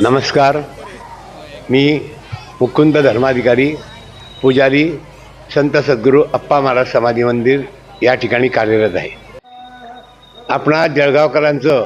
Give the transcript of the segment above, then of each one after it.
नमस्कार. मी मुकुंद धर्माधिकारी पुजारी संत सद्गुरू अप्पा महाराज समाधी मंदिर या ठिकाणी कार्यरत आहे. आपणा जळगावकरांचं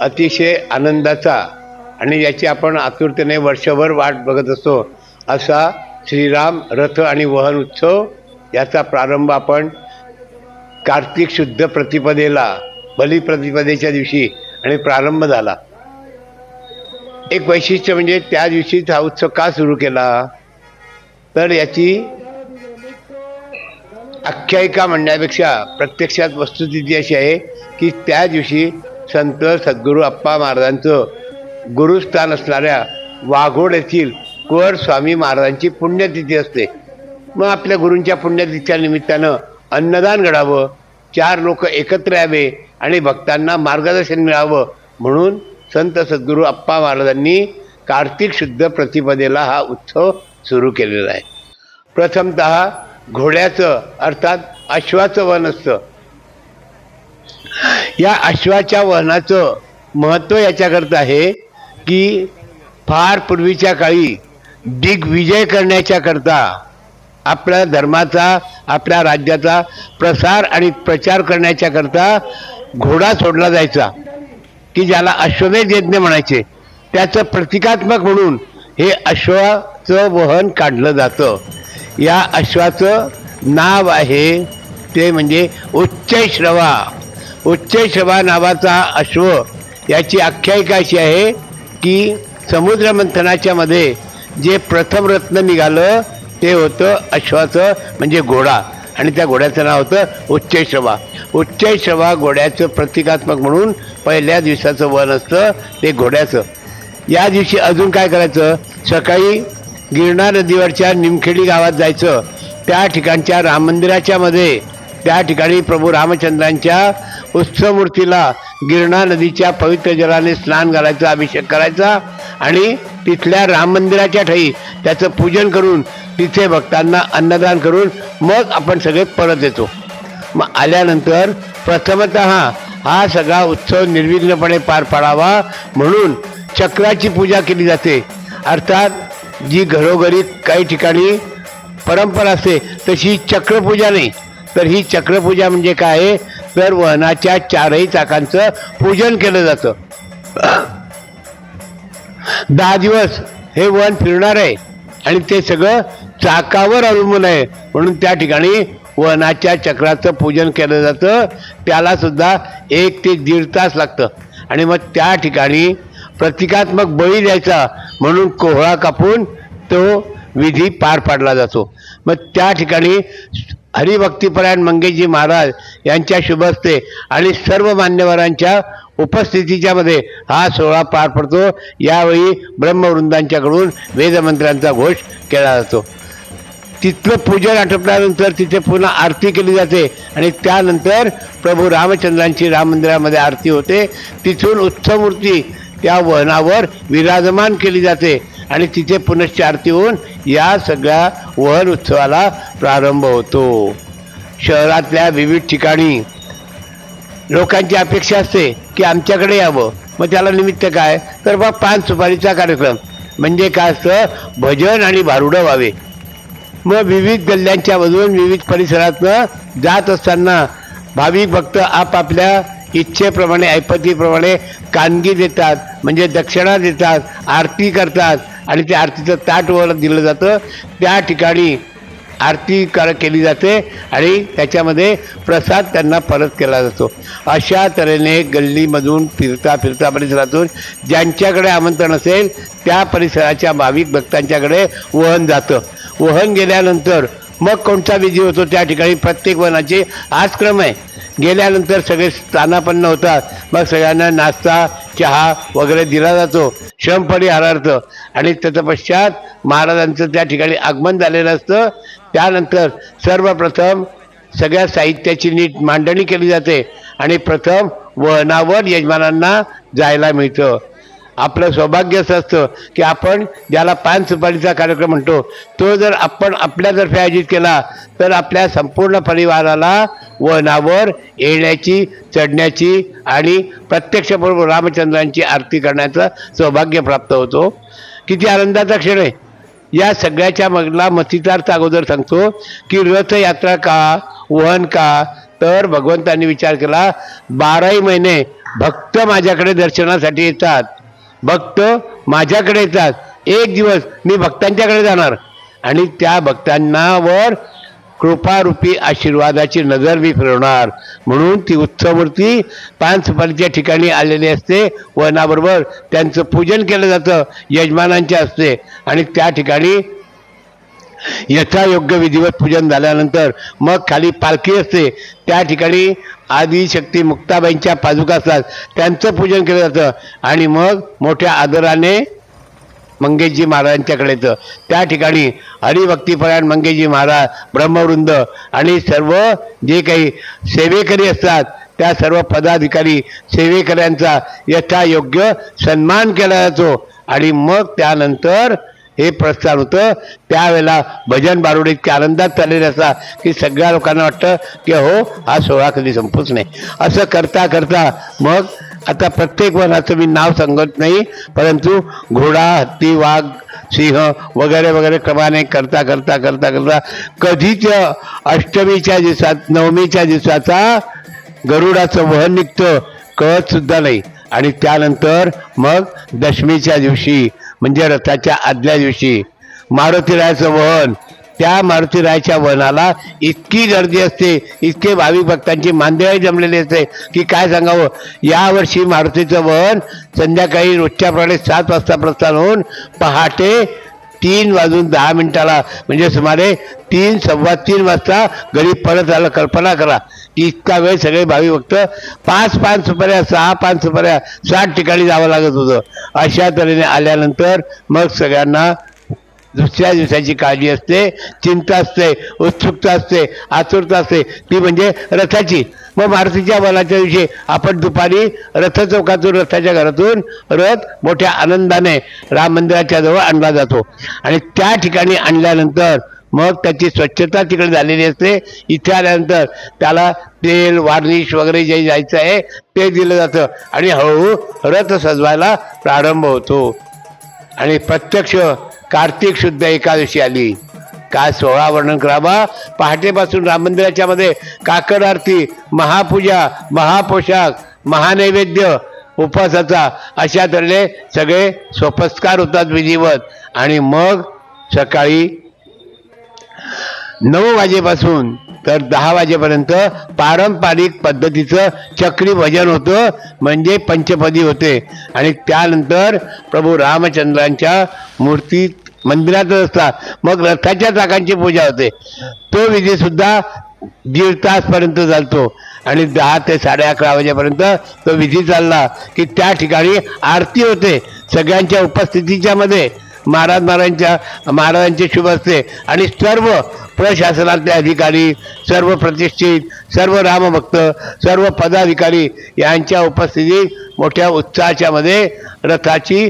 अतिशय आनंदाचा आणि याची आपण आतुरतेने वर्षभर वाट बघत असतो असा श्रीराम रथ आणि वहन उत्सव याचा प्रारंभ आपण कार्तिक शुद्ध प्रतिपदेला बलिप्रतिपदेच्या दिवशी आणि प्रारंभ झाला. एक वैशिष्ट्य म्हणजे त्या दिवशीच हा उत्सव का सुरू केला? तर याची आख्यायिका म्हणण्यापेक्षा प्रत्यक्षात वस्तुस्थिती अशी आहे की त्या दिवशी संत सद्गुरू अप्पा महाराजांचं गुरुस्थान असणाऱ्या वाघोड येथील कुवर स्वामी महाराजांची पुण्यतिथी असते. मग आपल्या गुरूंच्या पुण्यतिथीच्या निमित्तानं अन्नदान घडावं चार लोक एकत्र यावे आणि भक्तांना मार्गदर्शन मिळावं म्हणून संत सद्गुरू अप्पा महाराजांनी कार्तिक शुद्ध प्रतिपदेला हा उत्सव सुरू केलेला आहे. प्रथमत घोड्याचं अर्थात अश्वाचं वन असतं. या अश्वाच्या वहनाचं महत्त्व याच्याकरता आहे की फार पूर्वीच्या काळी दिग्विजय करण्याच्याकरता आपल्या धर्माचा आपल्या राज्याचा प्रसार आणि प्रचार करण्याच्याकरता घोडा सोडला जायचा. की ज्याला अश्वमेध यज्ञ म्हणायचे त्याचं प्रतिकात्मक म्हणून हे अश्वाचं वहन काढलं जातं. या अश्वाचं नाव आहे ते म्हणजे उच्चैश्रवा. उच्चैश्रवा नावाचा अश्व याची आख्यायिका अशी आहे की समुद्रमंथनाच्या मध्ये जे प्रथम रत्न निघालं ते होतं अश्वाचं म्हणजे घोडा. आणि त्या घोड्याचं नाव होतं उच्चैशवा उच्चैशवा घोड्याचं प्रतिकात्मक म्हणून पहिल्या दिवसाचं वन असतं ते घोड्याचं. या दिवशी अजून काय करायचं? सकाळी गिरणा नदीवरच्या निमखेडी गावात जायचं. त्या ठिकाणच्या राम मंदिराच्या मध्ये. त्या ठिकाणी प्रभू रामचंद्रांच्या उत्सव मूर्तीला गिरणा नदीच्या पवित्र जलाने स्नान घालायचा अभिषेक करायचा. आणि तिथल्या राम मंदिराच्या ठाई त्याचं पूजन करून तिथे भक्तांना अन्नदान करून मग आपण सगळे परत येतो. मग आल्यानंतर प्रथमत हा सगळा उत्सव निर्विघ्नपणे पार पाडावा म्हणून चक्राची पूजा केली जाते. अर्थात जी घरोघरी काही ठिकाणी परंपरा असते तशी चक्रपूजा नाही. तर ही चक्रपूजा म्हणजे काय? आहे? तर वहनाच्या चारही चाकांचं पूजन केलं जातं. दहा दिवस हे वन फिरणार आहे. आणि ते सगळं चाकावर अवलंबून आहे. म्हणून त्या ठिकाणी वनाच्या चक्राचं पूजन केलं जातं. त्याला सुद्धा एक ते दीड तास लागतं. आणि मग त्या ठिकाणी प्रतिकात्मक बळी द्यायचा म्हणून कोहळा कापून तो विधी पार पाडला जातो. मग त्या ठिकाणी हरिभक्तीपरायण मंगेशजी महाराज यांच्या शुभ असते आणि सर्व मान्यवरांच्या उपस्थितीच्या मध्ये हा सोहळा पार पडतो. यावेळी ब्रह्मवृंदांच्याकडून वेदमंत्रांचा घोष केला जातो. तिथलं पूजन आटपल्यानंतर तिथे पुन्हा आरती केली जाते आणि त्यानंतर प्रभू रामचंद्रांची राम मंदिरामध्ये आरती होते. तिथून उत्सवमूर्ती त्या वहनावर विराजमान केली जाते आणि तिथे पुनश्च आरती होऊन या सगळ्या वहन उत्सवाला प्रारंभ होतो. शहरातल्या विविध ठिकाणी लोकांची अपेक्षा असते. की आमच्याकडे यावं. मग त्याला निमित्त काय? तर बा पान सुपारीचा कार्यक्रम. म्हणजे काय असतं? भजन आणि भारुडं व्हावे. मग विविध गल्ल्यांच्या मधून विविध परिसरातनं जात असताना भाविक भक्त आपापल्या इच्छेप्रमाणे ऐपतीप्रमाणे कानगी देतात. म्हणजे दक्षिणा देतात आरती करतात. आणि त्या आरतीचं ताट वर दिलं जातं. त्या ठिकाणी आरती कर केली जाते आणि त्याच्यामध्ये प्रसाद त्यांना परत केला जातो. अशा तऱ्हेने गल्लीमधून फिरता फिरता परिसरातून ज्यांच्याकडे आमंत्रण असेल त्या परिसराच्या भाविक भक्तांच्याकडे वहन जातं. वहन गेल्यानंतर मग कोणता विधी होतो त्या ठिकाणी प्रत्येक वनाचे आज क्रम आहे. गेल्यानंतर सगळे स्थानापन्न होतात. मग सगळ्यांना नाश्ता चहा वगैरे दिला जातो. श्रमपरिहारार्थ आणि त्याच्या पश्चात महाराजांचं त्या ठिकाणी आगमन झालेलं असतं. त्यानंतर सर्वप्रथम सगळ्या साहित्याची नीट मांडणी केली जाते आणि प्रथम वहनावर यजमानांना जायला मिळतं. आपलं सौभाग्य असं असतं की आपण ज्याला पान सुपारीचा कार्यक्रम म्हणतो तो जर आपण आपल्यातर्फे आयोजित केला तर आपल्या संपूर्ण परिवाराला वनावर येण्याची चढण्याची आणि प्रत्यक्षपूर्व रामचंद्रांची आरती करण्याचं सौभाग्य प्राप्त होतो. किती आनंदाचा क्षण आहे. या सगळ्याच्या मगला मथितार्थ अगोदर सांगतो की रथयात्रा का वहन का तर भगवंतांनी विचार केला बाराही महिने भक्त माझ्याकडे दर्शनासाठी येतात. भक्त माझ्याकडे येतात. एक दिवस मी भक्तांच्याकडे जाणार आणि त्या भक्तांनावर कृपारूपी आशीर्वादाची नजर मी फिरवणार म्हणून ती उत्सवमूर्ती पानसुपारीच्या ठिकाणी आलेली असते. वनाबरोबर त्यांचं पूजन केलं जातं. यजमानांच्या असते. आणि त्या ठिकाणी यथायोग्य विधिवत पूजन झाल्यानंतर मग खाली पालखी असते. त्या ठिकाणी आदिशक्ती मुक्ताबाईंच्या पादुका असतात. त्यांचं पूजन केलं जातं. आणि मग मोठ्या आदराने मंगेशजी महाराजांच्याकडे येतं. त्या ठिकाणी हरिभक्तीपरायण मंगेशजी महाराज ब्रह्मवृंद आणि सर्व जे काही सेवेकरी असतात त्या सर्व पदाधिकारी सेवेकऱ्यांचा यथायोग्य सन्मान केला जातो. आणि मग त्यानंतर हे प्रस्थान होतं. त्यावेळेला भजन बारुड इतके आनंदात चाललेले असतात की सगळ्या लोकांना वाटतं की हो हा सोहळा कधी संपूच नाही. असं करता करता मग आता प्रत्येक वनाचं मी नाव सांगत नाही परंतु घोडा हत्ती वाघ सिंह वगैरे वगैरे क्रमाने करता करता करता करता कधीच अष्टमीच्या दिवसात नवमीच्या दिवसाचा गरुडाचं वहन निघतं कळत सुद्धा नाही. आणि त्यानंतर मग दशमीच्या दिवशी म्हणजे रथाच्या आदल्या दिवशी मारुतीरायाचं वहन त्या मारुतीरायाच्या वनाला इतकी गर्दी असते इतके भाविक भक्तांची मांदेळी जमलेली असते की काय सांगावं? यावर्षी मारुतीचं वन संध्याकाळी रोजच्याप्रमाणे सात वाजता प्रस्थान होऊन पहाटे तीन वाजून दहा मिनिटाला म्हणजे सुमारे तीन सव्वा तीन वाजता घरी परत आलं कल्पना करा. की इतका वेळ सगळे भावी भक्त पाच पाच सुपाऱ्या सहा पाच सुपाऱ्या सात ठिकाणी जावं लागत होतं. अशा तऱ्हेने आल्यानंतर मग सगळ्यांना दुसऱ्या दिवसाची काळजी असते चिंता असते उत्सुकता असते आतुरता असते. ती म्हणजे रथाची. मग मारुतीच्या बलाच्या दिवशी आपण दुपारी रथ चौकातून रथाच्या घरातून रथ मोठ्या आनंदाने राम मंदिराच्या जवळ आणला जातो. आणि त्या ठिकाणी आणल्यानंतर मग त्याची स्वच्छता तिकडे झालेली असते. इथे आल्यानंतर त्याला तेल वार्निश वगैरे जे जायचं आहे ते दिलं जातं. आणि हळूहळू रथ सजवायला प्रारंभ होतो. आणि प्रत्यक्ष कार्तिक शुद्ध एकादशी आली. काय सोहळा वर्णन करावा. पहाटेपासून राम मंदिराच्या मध्ये काकड आरती महापूजा महापोशाख महानैवेद्य उपवासाचा अशा तऱ्हेने सगळे सोपस्कार होतात विधिवत. आणि मग सकाळी नऊ वाजेपासून तर दहा वाजेपर्यंत पारंपरिक पद्धतीचं चक्री भजन होतं म्हणजे पंचपदी होते. आणि त्यानंतर प्रभू रामचंद्रांच्या मूर्तीत मंदिरातच असतात. मग रथाच्या चाकांची पूजा होते. तो विधी सुद्धा दीड तासपर्यंत चालतो. आणि दहा ते साडे अकरा वाजेपर्यंत तो विधी चालला की त्या ठिकाणी आरती होते. सगळ्यांच्या उपस्थितीच्या मध्ये महाराज महाराजांच्या महाराजांचे शुभ असते. आणि सर्व प्रशासनातले अधिकारी सर्व प्रतिष्ठित सर्व रामभक्त सर्व पदाधिकारी यांच्या उपस्थितीत मोठ्या उत्साहाच्या मध्ये रथाची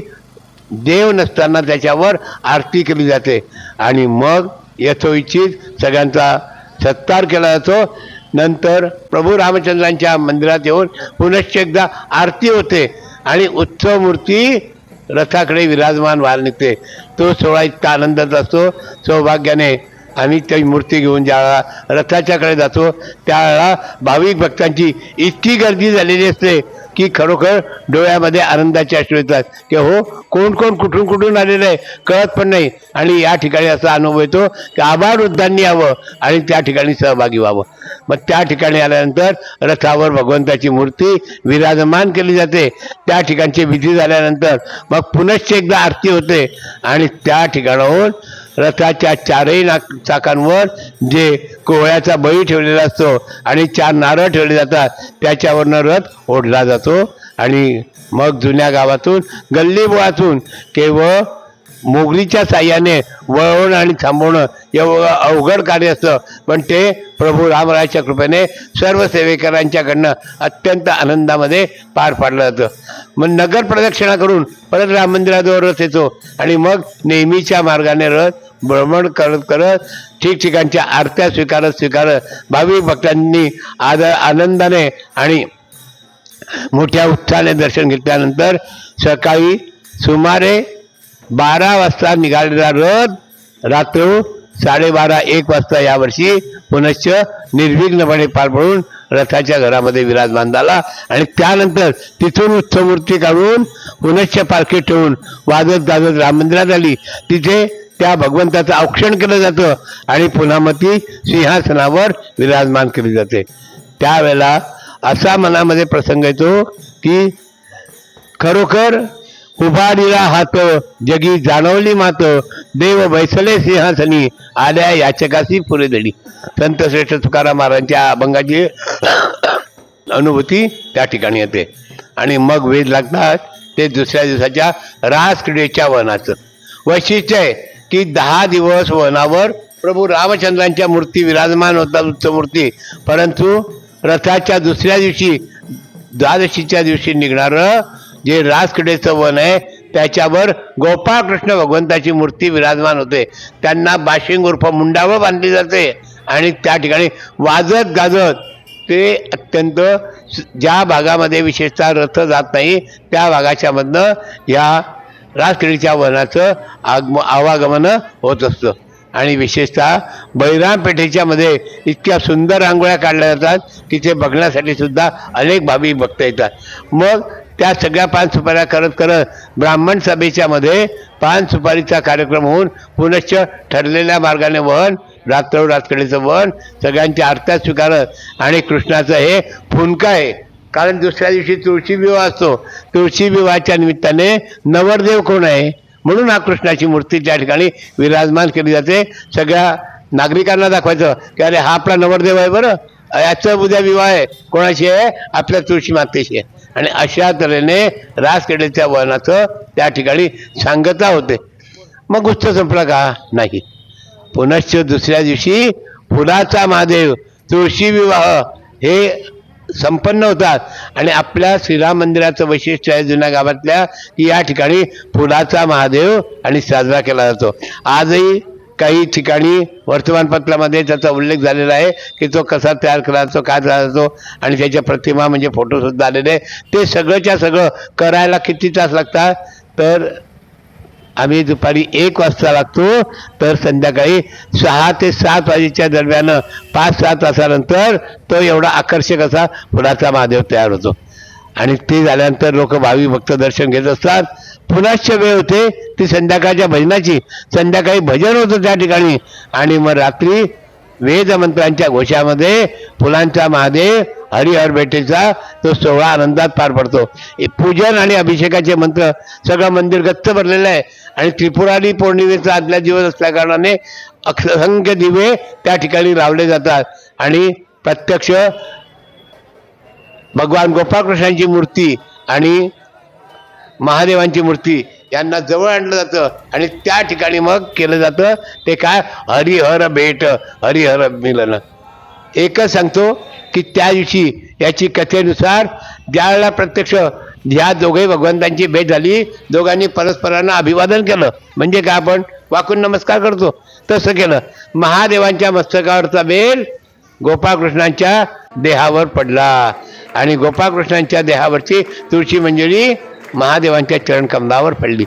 देव नसताना त्याच्यावर आरती केली जाते. आणि मग यथोइच्छित सगळ्यांचा सत्कार केला जातो. नंतर प्रभू रामचंद्रांच्या मंदिरात येऊन पुनश्च एकदा आरती होते आणि उत्सव मूर्ती रथाकडे विराजमान व्हायला निघते. तो सोहळा इतका आनंदाचा असतो. सौभाग्याने आम्ही त्या मूर्ती घेऊन ज्यावेळा रथाच्याकडे जातो त्यावेळेला भाविक भक्तांची इतकी गर्दी झालेली असते की खरोखर डोळ्यामध्ये आनंदाचे अश्रू येतात. की हो कोण कोण कुठून कुठून आलेलं आहे कळत पण नाही. आणि या ठिकाणी असा अनुभव येतो की आभार वृद्धांनी यावं आणि त्या ठिकाणी सहभागी व्हावं. मग त्या ठिकाणी आल्यानंतर रथावर भगवंताची मूर्ती विराजमान केली जाते. त्या ठिकाणची विधी झाल्यानंतर मग पुनश्च एकदा आरती होते. आणि त्या ठिकाणाहून रथाच्या चारही नाक चाकांवर जे कोहळ्याचा बळी ठेवलेला असतो आणि चार नारळ ठेवले जातात त्याच्यावरनं रथ ओढला जातो. आणि मग जुन्या गावातून गल्लीबोळातून केवळ मोगरीच्या साह्याने वळवणं आणि थांबवणं एवढं अवघड कार्य असतं. पण ते प्रभू रामरायाच्या कृपेने सर्व सेवेकरांच्याकडनं अत्यंत आनंदामध्ये पार पाडलं जातं. मग नगर प्रदक्षिणा करून परत राम मंदिराजवळ रथ येतो. आणि मग नेहमीच्या मार्गाने रथ भ्रमण करत करत ठिकठिकाणच्या आरत्या स्वीकारत स्वीकारत भाविक भक्तांनी आदर आनंदाने आणि मोठ्या उत्साहाने दर्शन घेतल्यानंतर सकाळी सुमारे बारा वाजता निघालेला रथ रात्र साडेबारा एक वाजता यावर्षी पुनश्च निर्विघ्नपणे पार पडून रथाच्या घरामध्ये विराजमान झाला आणि त्यानंतर तिथून उत्सवमूर्ती काढून पुनश्च पालखी ठेवून वाजत गाजत राम मंदिरात आली. तिथे त्या भगवंताचं औक्षण केलं जातं आणि पुन्हा मग ती सिंहासनावर विराजमान केली जाते. त्यावेळेला असा मनामध्ये प्रसंग येतो की खरोखर उभारीला हात जगी जाणवली मात देव बैसले सिंहासनी आल्या याचकाशी पुरे दडी संत श्रेष्ठ तुकाराम महाराजांच्या अभंगाची अनुभूती त्या ठिकाणी येते. आणि मग वेध लागतात ते दुसऱ्या दिवसाच्या रास क्रीडेच्या वनाचं. वैशिष्ट्य आहे की दहा दिवस वनावर प्रभू रामचंद्रांच्या मूर्ती विराजमान होतात उत्सवमूर्ती परंतु रथाच्या दुसऱ्या दिवशी द्वादशीच्या दिवशी निघणारं जे रासकडेचं वन आहे त्याच्यावर गोपाळकृष्ण भगवंताची मूर्ती विराजमान होते. त्यांना बाशिंग उर्फ मुंडावं बांधली जाते. आणि त्या ठिकाणी वाजत गाजत ते अत्यंत ज्या भागामध्ये विशेषतः रथ जात नाही त्या भागाच्यामधनं या राजक्रीडेच्या वनाचं आगम आवागमन होत असतं. आणि विशेषतः बैराम पेठेच्या मध्ये इतक्या सुंदर रांगोळ्या काढल्या जातात तिथे बघण्यासाठी सुद्धा अनेक भावी बघता येतात. मग त्या सगळ्या पान सुपाऱ्या करत करत ब्राह्मण सभेच्या मध्ये पान सुपारीचा कार्यक्रम होऊन पुनश्च ठरलेल्या मार्गाने वहन रात्र रातकडेचं वन सगळ्यांच्या आरत्या स्वीकारत आणि कृष्णाचं हे फुनका आहे. कारण दुसऱ्या दिवशी तुळशी विवाह असतो. तुळशी विवाहाच्या निमित्ताने नवरदेव कोण आहे? म्हणून हा कृष्णाची मूर्ती त्या ठिकाणी विराजमान केली जाते. सगळ्या नागरिकांना दाखवायचं की अरे हा आपला नवरदेव आहे बरं. याचं उद्या विवाह आहे. कोणाशी आहे? आपल्या तुळशी मातेशी आहे. आणि अशा तऱ्हेने रासखेडेच्या वनाचं त्या ठिकाणी सांगता होते. मग उत्सव संपला का? नाही. पुनश्च दुसऱ्या दिवशी फुलाचा महादेव तुळशी विवाह हे संपन्न होतात. आणि आपल्या श्रीराम मंदिराचं वैशिष्ट्य आहे जुन्या गावातल्या की या ठिकाणी फुलाचा महादेव आणि साजरा केला जातो. आजही काही ठिकाणी वर्तमानपत्रामध्ये त्याचा उल्लेख झालेला आहे की तो कसा तयार केला जातो काय झाला जातो आणि त्याच्या प्रतिमा म्हणजे फोटोसुद्धा आलेले. आहे. ते सगळंच्या सगळं करायला किती तास लागतात? तर आम्ही दुपारी एक वाजता लागतो तर संध्याकाळी सहा ते सात वाजेच्या दरम्यान पाच सात तासानंतर तो एवढा आकर्षक असा फुलाचा महादेव तयार होतो. आणि ते झाल्यानंतर लोक भावी भक्त दर्शन घेत असतात. पुनश्च वेळ होते ती संध्याकाळच्या भजनाची. संध्याकाळी भजन होतं त्या ठिकाणी. आणि मग रात्री वेदमंत्रांच्या घोषामध्ये फुलांचा महादेव हरिहर बेटेचा तो सोहळा आनंदात पार पडतो. पूजन आणि अभिषेकाचे मंत्र सगळं मंदिर गच्च भरलेलं आहे. आणि त्रिपुरारी पौर्णिमेचा आदल्या दिवस असल्या कारणाने असंख्य दिवे त्या ठिकाणी लावले जातात. आणि प्रत्यक्ष भगवान गोपाळकृष्णांची मूर्ती आणि महादेवांची मूर्ती यांना जवळ आणलं जातं आणि त्या ठिकाणी मग केलं जातं. ते काय? हरिहर भेट हरिहर मिलन. एकच सांगतो की त्या दिवशी याची कथेनुसार ज्यावेळेला प्रत्यक्ष ह्या दोघे भगवंतांची भेट झाली. दोघांनी परस्परांना अभिवादन केलं. म्हणजे काय आपण? वाकून नमस्कार करतो. तसं केलं. महादेवांच्या मस्तकावरचा बेल गोपाळकृष्णांच्या देहावर पडला. आणि गोपाळकृष्णांच्या देहावरची तुळशी मंजुरी महादेवांच्या चरणकमलावर पडली.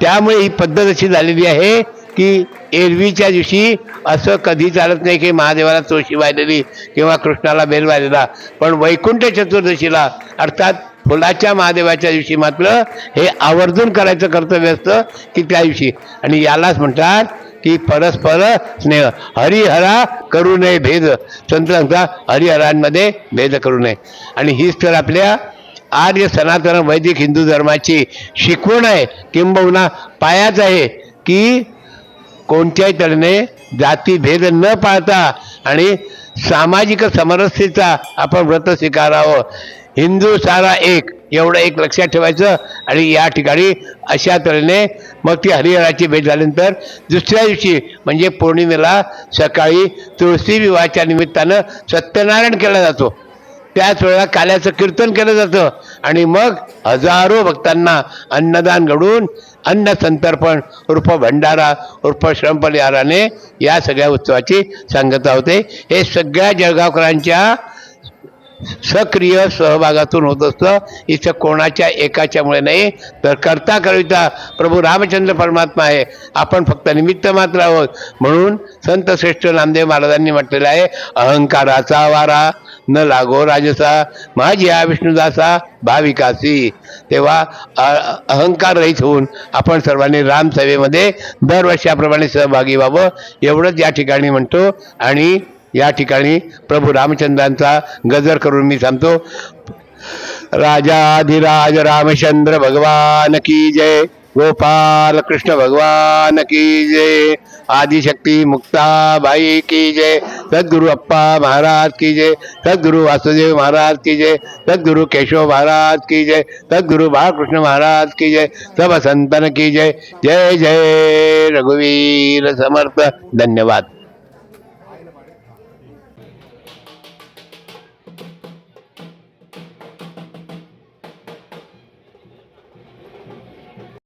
त्यामुळे ही पद्धत अशी झालेली आहे की एरवीच्या दिवशी असं कधी चालत नाही की महादेवाला तुळशी वाहिलेली किंवा कृष्णाला बेल वाहिलेला. पण वैकुंठ चतुर्दशीला अर्थात फुलाच्या महादेवाच्या दिवशी मात्र हे आवर्जून करायचं कर्तव्य असतं की त्या दिवशी. आणि यालाच म्हणतात की परस्पर स्नेह. हरिहरा करू नये भेद. संत हरिहरांमध्ये भेद करू नये. आणि हीच तर आपल्या आर्य सनातन वैदिक हिंदू धर्माची शिकवण आहे किंबहुना पायाच आहे की कोणत्याही तऱ्हेने जातीभेद न पाळता आणि सामाजिक समरस्येचा आपण व्रत स्वीकारावं. हिंदू सारा एक एवढं एक लक्षात ठेवायचं आणि या ठिकाणी अशा तऱ्हेने मग ती हरिहराची भेट झाल्यानंतर दुसऱ्या दिवशी म्हणजे पौर्णिमेला सकाळी तुळशी विवाहाच्या निमित्तानं सत्यनारायण केला जातो. त्याच वेळेला काल्याचं कीर्तन केलं जातं आणि मग हजारो भक्तांना अन्नदान घडून अन्न संतर्पण उर्फ भंडारा उर्फ श्रमपरिहाराने या सगळ्या उत्सवाची सांगता होते. हे सगळ्या जळगावकरांच्या सक्रिय सहभागातून होत असतं. इथं कोणाच्या एकाच्यामुळे नाही तर करता करिता प्रभू रामचंद्र परमात्मा आहे. आपण फक्त निमित्त मात्र आहोत. म्हणून संत श्रेष्ठ नामदेव महाराजांनी म्हटलेलं आहे अहंकाराचा वारा न लागो राजसा माझी या विष्णुदासा भाविकासी. तेव्हा अहंकार रहित होऊन आपण सर्वांनी रामसेवेमध्ये दरवर्षाप्रमाणे सहभागी व्हावं एवढंच या ठिकाणी म्हणतो. आणि या ठिकाणी प्रभू रामचंद्रांचा गजर करून मी थांबतो राजाधिराज रामचंद्र भगवान की जय. गोपाल कृष्ण भगवान की जय. आदिशक्ती मुक्ताबाई की जय. सद्गुरु अप्पा महाराज की जय. सद्गुरु वासुदेव महाराज की जय. सद्गुरु केशव महाराज की जय. सद्गुरु बाळकृष्ण महाराज की जय. सब संतन की जय. जय जय रघुवीर समर्थ. धन्यवाद.